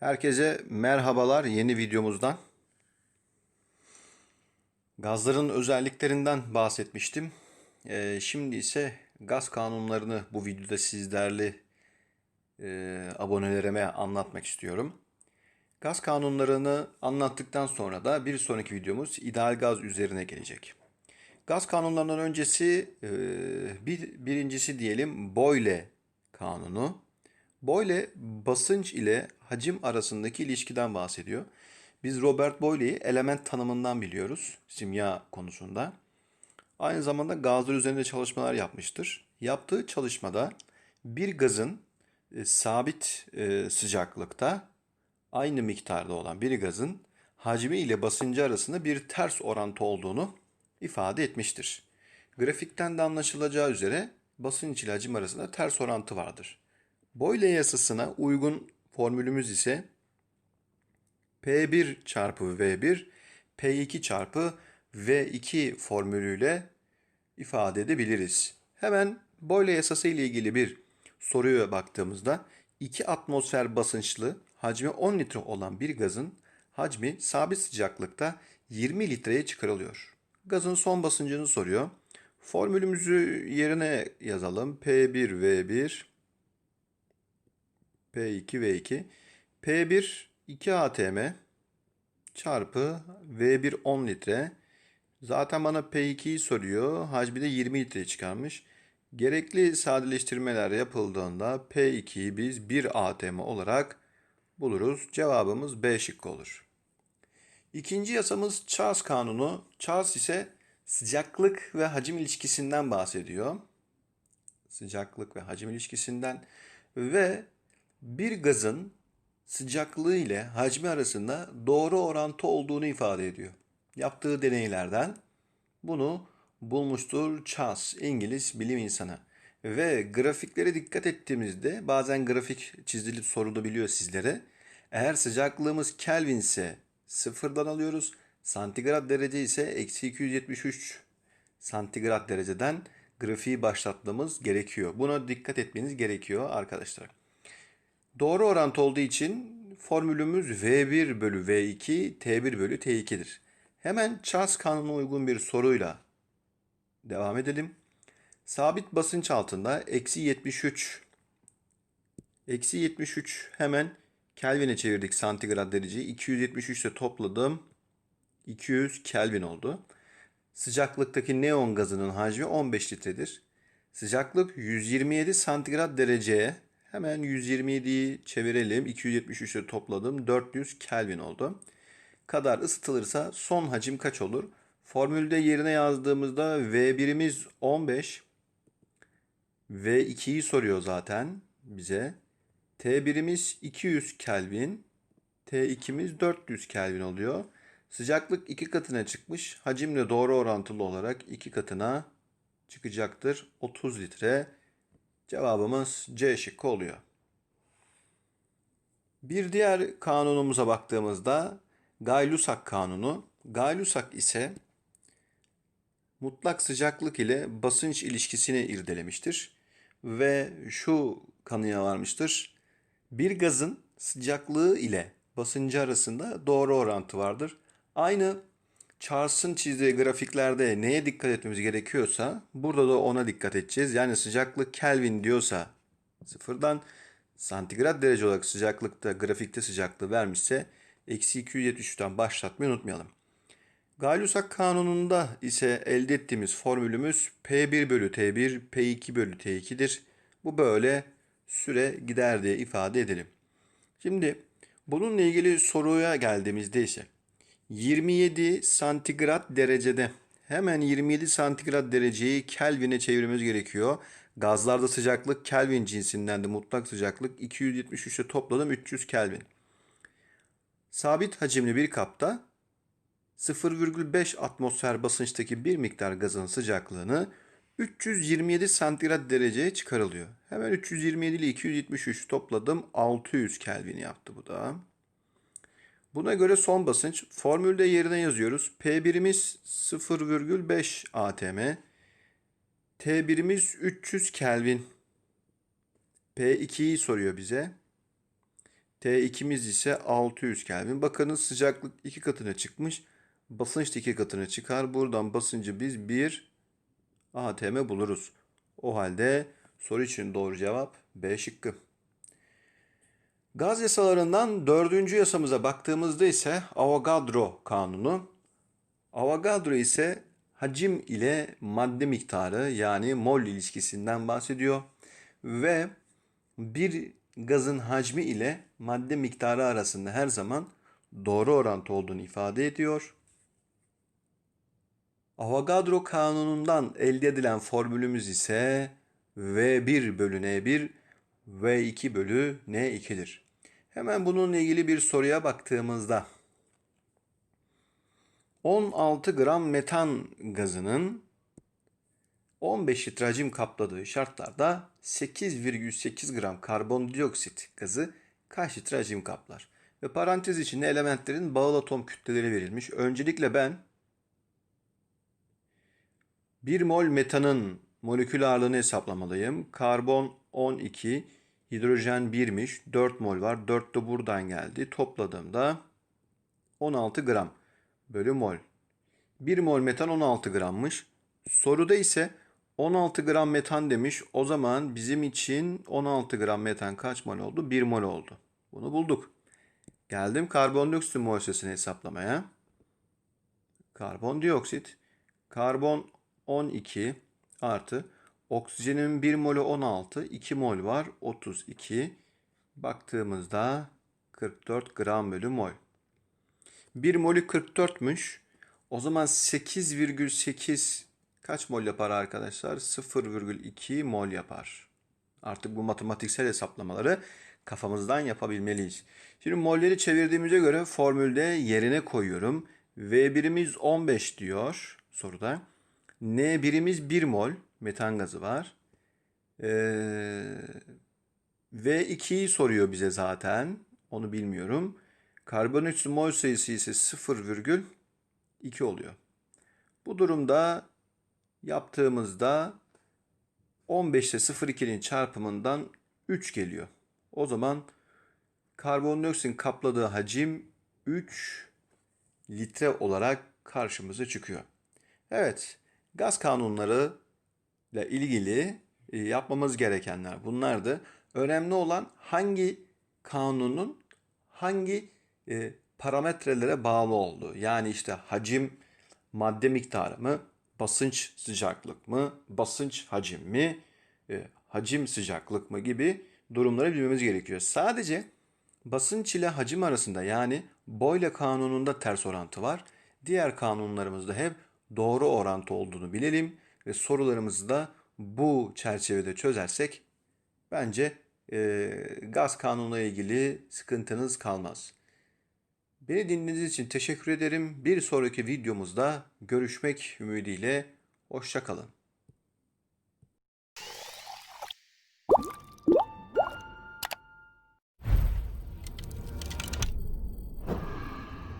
Herkese merhabalar yeni videomuzdan. Gazların özelliklerinden bahsetmiştim. Ee, şimdi ise gaz kanunlarını bu videoda sizlerle e, abonelerime anlatmak istiyorum. Gaz kanunlarını anlattıktan sonra da bir sonraki videomuz ideal gaz üzerine gelecek. Gaz kanunlarından öncesi e, bir, birincisi diyelim Boyle kanunu. Boyle basınç ile hacim arasındaki ilişkiden bahsediyor. Biz Robert Boyle'yi element tanımından biliyoruz simya konusunda. Aynı zamanda gazlar üzerinde çalışmalar yapmıştır. Yaptığı çalışmada bir gazın e, sabit e, sıcaklıkta aynı miktarda olan bir gazın hacmi ile basıncı arasında bir ters orantı olduğunu ifade etmiştir. Grafikten de anlaşılacağı üzere basınç ile hacim arasında ters orantı vardır. Boyle yasasına uygun formülümüz ise P1 çarpı V1 P2 çarpı V2 formülüyle ifade edebiliriz. Hemen Boyle yasası ile ilgili bir soruya baktığımızda 2 atmosfer basınçlı hacmi 10 litre olan bir gazın hacmi sabit sıcaklıkta 20 litreye çıkarılıyor. Gazın son basıncını soruyor. Formülümüzü yerine yazalım. P1 V1 P2 V2 P1 2 atm çarpı V1 10 litre. Zaten bana P2'yi soruyor. Hacmi de 20 litre çıkarmış. Gerekli sadeleştirmeler yapıldığında P2'yi biz 1 atm olarak buluruz. Cevabımız B şıkkı olur. İkinci yasamız Charles kanunu. Charles ise sıcaklık ve hacim ilişkisinden bahsediyor. Sıcaklık ve hacim ilişkisinden ve bir gazın sıcaklığı ile hacmi arasında doğru orantı olduğunu ifade ediyor. Yaptığı deneylerden bunu bulmuştur Charles, İngiliz bilim insanı. Ve grafiklere dikkat ettiğimizde bazen grafik çizilip sorulabiliyor sizlere. Eğer sıcaklığımız Kelvin ise sıfırdan alıyoruz. Santigrat derece ise eksi 273 santigrat dereceden grafiği başlatmamız gerekiyor. Buna dikkat etmeniz gerekiyor arkadaşlar. Doğru orantı olduğu için formülümüz V1 bölü V2 T1 bölü T2'dir. Hemen Charles kanununa uygun bir soruyla devam edelim. Sabit basınç altında eksi 73 eksi 73 hemen Kelvin'e çevirdik santigrat dereceyi. 273 ile topladım. 200 Kelvin oldu. Sıcaklıktaki neon gazının hacmi 15 litredir. Sıcaklık 127 santigrat dereceye hemen 127'yi çevirelim. 273 ile topladım. 400 Kelvin oldu. Kadar ısıtılırsa son hacim kaç olur? Formülde yerine yazdığımızda V1'imiz 15. V2'yi soruyor zaten bize. T1'imiz 200 Kelvin. T2'miz 400 Kelvin oluyor. Sıcaklık iki katına çıkmış. Hacimle doğru orantılı olarak iki katına çıkacaktır. 30 litre. Cevabımız C şıkkı oluyor. Bir diğer kanunumuza baktığımızda Gay-Lussac kanunu. Gay-Lussac ise mutlak sıcaklık ile basınç ilişkisini irdelemiştir ve şu kanıya varmıştır. Bir gazın sıcaklığı ile basıncı arasında doğru orantı vardır. Aynı Charles'ın çizdiği grafiklerde neye dikkat etmemiz gerekiyorsa burada da ona dikkat edeceğiz. Yani sıcaklık Kelvin diyorsa sıfırdan santigrat derece olarak sıcaklıkta grafikte sıcaklığı vermişse eksi 273'ten başlatmayı unutmayalım. Gay-Lussac kanununda ise elde ettiğimiz formülümüz P1 bölü T1 P2 bölü T2'dir. Bu böyle süre gider diye ifade edelim. Şimdi bununla ilgili soruya geldiğimizde ise 27 santigrat derecede hemen 27 santigrat dereceyi Kelvin'e çevirmemiz gerekiyor. Gazlarda sıcaklık Kelvin cinsinden de mutlak sıcaklık 273'e topladım 300 Kelvin. Sabit hacimli bir kapta 0,5 atmosfer basınçtaki bir miktar gazın sıcaklığını 327 santigrat dereceye çıkarılıyor. Hemen 327 ile 273 topladım 600 Kelvin yaptı bu da. Buna göre son basınç formülde yerine yazıyoruz. P1'imiz 0,5 atm. T1'imiz 300 Kelvin. P2'yi soruyor bize. T2'miz ise 600 Kelvin. Bakınız sıcaklık iki katına çıkmış. Basınç da iki katına çıkar. Buradan basıncı biz 1 atm buluruz. O halde soru için doğru cevap B şıkkı. Gaz yasalarından dördüncü yasamıza baktığımızda ise Avogadro kanunu. Avogadro ise hacim ile madde miktarı yani mol ilişkisinden bahsediyor. Ve bir gazın hacmi ile madde miktarı arasında her zaman doğru orantı olduğunu ifade ediyor. Avogadro kanunundan elde edilen formülümüz ise V1 bölü N1 V2 bölü N2'dir. Hemen bununla ilgili bir soruya baktığımızda 16 gram metan gazının 15 litre kapladığı şartlarda 8,8 gram karbondioksit gazı kaç litre kaplar? Ve parantez içinde elementlerin bağıl atom kütleleri verilmiş. Öncelikle ben 1 mol metanın molekül ağırlığını hesaplamalıyım. Karbon 12, hidrojen 1'miş. 4 mol var. 4 de buradan geldi. Topladığımda 16 gram bölü mol. 1 mol metan 16 grammış. Soruda ise 16 gram metan demiş. O zaman bizim için 16 gram metan kaç mol oldu? 1 mol oldu. Bunu bulduk. Geldim karbondioksit mol sayısını hesaplamaya. Karbondioksit. Karbon 12 artı oksijenin 1 molü 16, 2 mol var 32. Baktığımızda 44 gram bölü mol. 1 molü 44'müş. O zaman 8,8 kaç mol yapar arkadaşlar? 0,2 mol yapar. Artık bu matematiksel hesaplamaları kafamızdan yapabilmeliyiz. Şimdi molleri çevirdiğimize göre formülde yerine koyuyorum. V1'imiz 15 diyor soruda. N1'imiz 1 mol metan gazı var. Ee, V2'yi soruyor bize zaten. Onu bilmiyorum. Karbondioksit mol sayısı ise 0,2 oluyor. Bu durumda yaptığımızda 15 ile 0,2'nin çarpımından 3 geliyor. O zaman karbondioksitin kapladığı hacim 3 litre olarak karşımıza çıkıyor. Evet, gaz kanunları ile ilgili e, yapmamız gerekenler bunlardı. Önemli olan hangi kanunun hangi e, parametrelere bağlı olduğu. Yani işte hacim, madde miktarı mı, basınç sıcaklık mı, basınç hacim mi, e, hacim sıcaklık mı gibi durumları bilmemiz gerekiyor. Sadece basınç ile hacim arasında yani Boyle kanununda ters orantı var. Diğer kanunlarımızda hep doğru orantı olduğunu bilelim ve sorularımızı da bu çerçevede çözersek bence e, gaz kanununa ilgili sıkıntınız kalmaz. Beni dinlediğiniz için teşekkür ederim. Bir sonraki videomuzda görüşmek ümidiyle. Hoşçakalın.